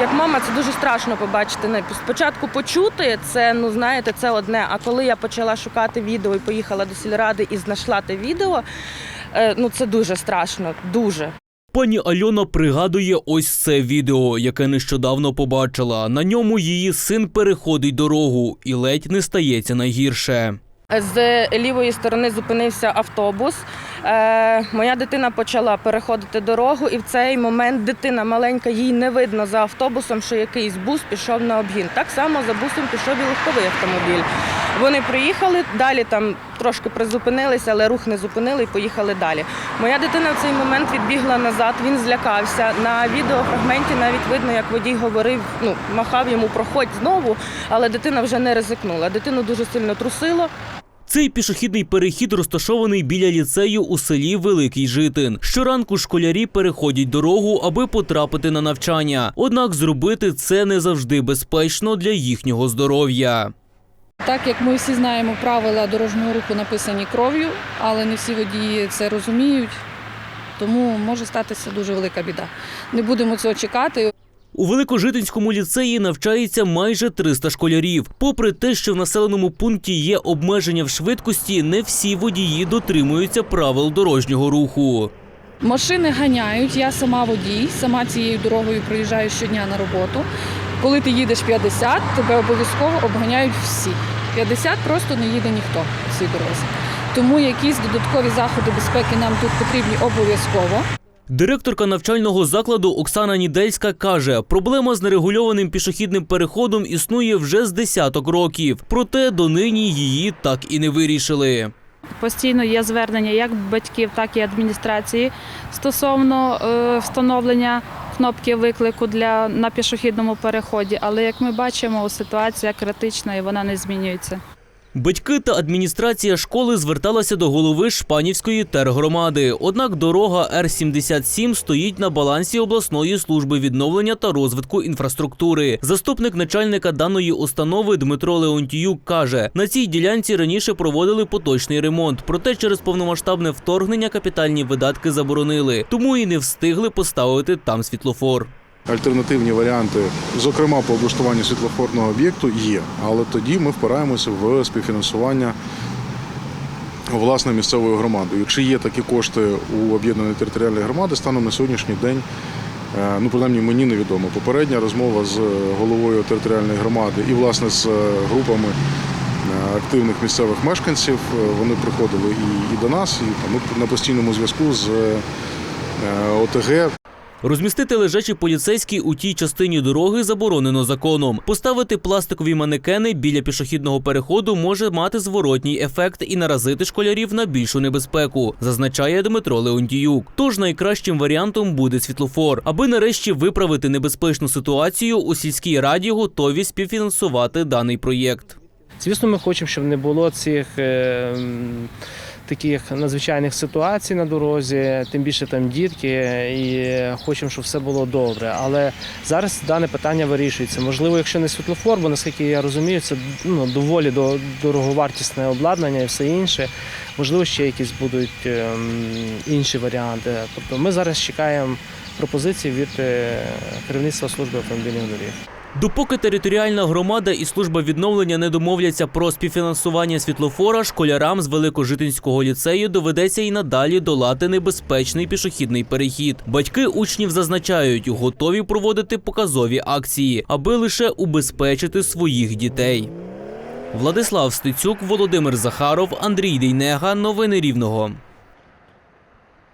Як мама, це дуже страшно побачити. Спочатку почути це, ну знаєте, це одне. А коли я почала шукати відео і поїхала до сільради і знайшла те відео, е, ну це дуже страшно, дуже. Пані Альона пригадує ось це відео, яке нещодавно побачила. На ньому її син переходить дорогу і ледь не стається найгірше. З лівої сторони зупинився автобус. Е, моя дитина почала переходити дорогу, і в цей момент дитина маленька, їй не видно за автобусом, що якийсь бус пішов на обгін. Так само за бусом пішов і легковий автомобіль. Вони приїхали, далі там трошки призупинилися, але рух не зупинили і поїхали далі. Моя дитина в цей момент відбігла назад, він злякався. На відеофрагменті навіть видно, як водій говорив, ну, махав йому проходь знову, але дитина вже не ризикнула. Дитину дуже сильно трусило. Цей пішохідний перехід розташований біля ліцею у селі Великий Житин. Щоранку школярі переходять дорогу, аби потрапити на навчання. Однак зробити це не завжди безпечно для їхнього здоров'я. Так як ми всі знаємо, правила дорожнього руху написані кров'ю, але не всі водії це розуміють, тому може статися дуже велика біда. Не будемо цього чекати. У Великожитинському ліцеї навчається майже 300 школярів. Попри те, що в населеному пункті є обмеження в швидкості, не всі водії дотримуються правил дорожнього руху. Машини ганяють, я сама водій, сама цією дорогою проїжджаю щодня на роботу. Коли ти їдеш 50, тебе обов'язково обганяють всі. 50 просто не їде ніхто на цій дорозі. Тому якісь додаткові заходи безпеки нам тут потрібні обов'язково. Директорка навчального закладу Оксана Нідельська каже, проблема з нерегульованим пішохідним переходом існує вже з десяток років. Проте донині її так і не вирішили. Постійно є звернення як батьків, так і адміністрації стосовно е, встановлення кнопки виклику для на пішохідному переході. Але як ми бачимо, ситуація критична і вона не змінюється. Батьки та адміністрація школи зверталася до голови Шпанівської тергромади. Однак дорога Р-77 стоїть на балансі обласної служби відновлення та розвитку інфраструктури. Заступник начальника даної установи Дмитро Леонтіюк каже, на цій ділянці раніше проводили поточний ремонт, проте через повномасштабне вторгнення капітальні видатки заборонили, тому і не встигли поставити там світлофор. Альтернативні варіанти, зокрема по облаштуванню світлофорного об'єкту, є. Але тоді ми впираємося в співфінансування власне місцевою громадою. Чи є такі кошти у об'єднаної територіальної громади станом на сьогоднішній день? е, Ну, принаймні, мені невідомо. Попередня розмова з головою територіальної громади і, власне, з групами е, активних місцевих мешканців. Е, Вони приходили і, і до нас, і ми на постійному зв'язку з е, ОТГ. Розмістити лежачі поліцейські у тій частині дороги заборонено законом. Поставити пластикові манекени біля пішохідного переходу може мати зворотній ефект і наразити школярів на більшу небезпеку, зазначає Дмитро Леонтіюк. Тож найкращим варіантом буде світлофор. Аби нарешті виправити небезпечну ситуацію, у сільській раді готові співфінансувати даний проєкт. Звісно, ми хочемо, щоб не було цих е, таких надзвичайних ситуацій на дорозі, тим більше там дітки, і хочемо, щоб все було добре. Але зараз дане питання вирішується. Можливо, якщо не світлофор, бо наскільки я розумію, це ну, доволі дороговартісне обладнання і все інше. Можливо, ще якісь будуть е, інші варіанти. Тобто ми зараз чекаємо пропозиції від е, керівництва служби автомобільних доріг. Допоки територіальна громада і служба відновлення не домовляться про співфінансування світлофора, школярам з Великожитинського ліцею доведеться і надалі долати небезпечний пішохідний перехід. Батьки учнів зазначають, готові проводити показові акції, аби лише убезпечити своїх дітей. Владислав Стецюк, Володимир Захаров, Андрій Дейнега. Новини Рівного.